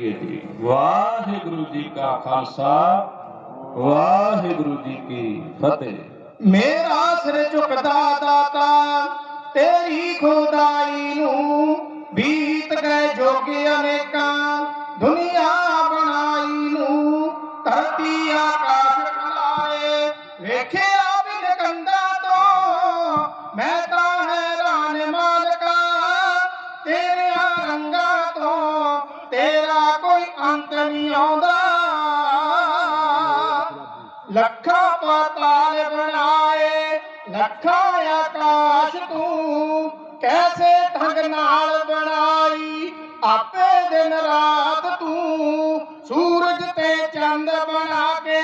ਜੀ। ਵਾਹਿਗੁਰੂ ਜੀ ਕਾ ਖਾਲਸਾ, ਵਾਹਿਗੁਰੂ ਜੀ ਕੀ ਫਤਿਹ। ਮੇਰਾ ਸਿਰ ਝੁਕਦਾ ਦਾਤਾ, ਤੇਰੀ ਖੁਦਾਈ ਨੂੰ ਬੀਤ ਗਏ ਜੋਗ ਅਨੇਕਾਂ। ਦੁਨੀਆ ਬਣਾਈ ਨੂੰ ਧਰਤੀ ਆਕਾਸ਼ ਖਲਾਏ। ਵੇਖਿਆ ਬਿਨ ਕੰਦਾ ਤੋਂ, ਮੈਂ ਤਾਂ ਹੈਰਾਨ ਮਾਲਕਾ। ਤੇਰਿਆਂ ਰੰਗਾਂ ਤੋਂ, ਤੇਰਾ ਕੋਈ ਅੰਤ ਨਹੀਂ ਆਉਂਦਾ। ਲੱਖਾਂ ਪਾਤਾਲ ਬਣਾਏ, ਲੱਖਾਂ ਆਕਾਸ਼ ਤੂੰ ਕੈਸੇ ਢੰਗ ਨਾਲ ਬਣਾਈ? ਆਪੇ ਦਿਨ ਰਾਤ ਤੂੰ ਸੂਰਜ ਤੇ ਚੰਦ ਬਣਾ ਕੇ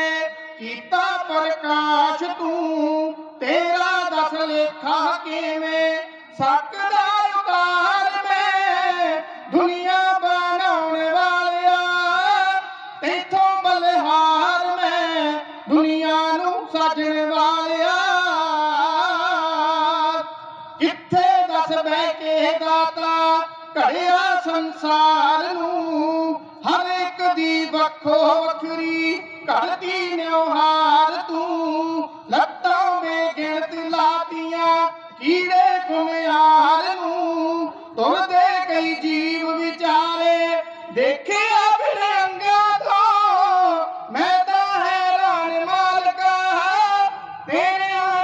ਕੀਤਾ ਪ੍ਰਕਾਸ਼ ਤੂੰ। ਤੇਰਾ ਦਸ ਲੇਖਾ ਕਿਵੇਂ ਸਕਦਾ ਦੱਸ ਬਹਿ ਕੇ ਦਾਤਾ, ਘੜਿਆ ਸੰਸਾਰ ਨੂੰ। ਹਰ ਇੱਕ ਦੀ ਵੱਖੋ ਵੱਖਰੀ ਘੜਦੀ ਨਿਉਹਾਰ ਤੂੰ। ਲੱਤਾਂ ਮੇ ਗਿਣਤ ਲਾਤੀਆਂ, ਕੀੜੇ ਘੁਮਿਆਰ ਨੂੰ। ਤੁਰਦੇ ਕਈ ਜੀਵ ਵਿਚਾਰੇ, ਦੇਖੇ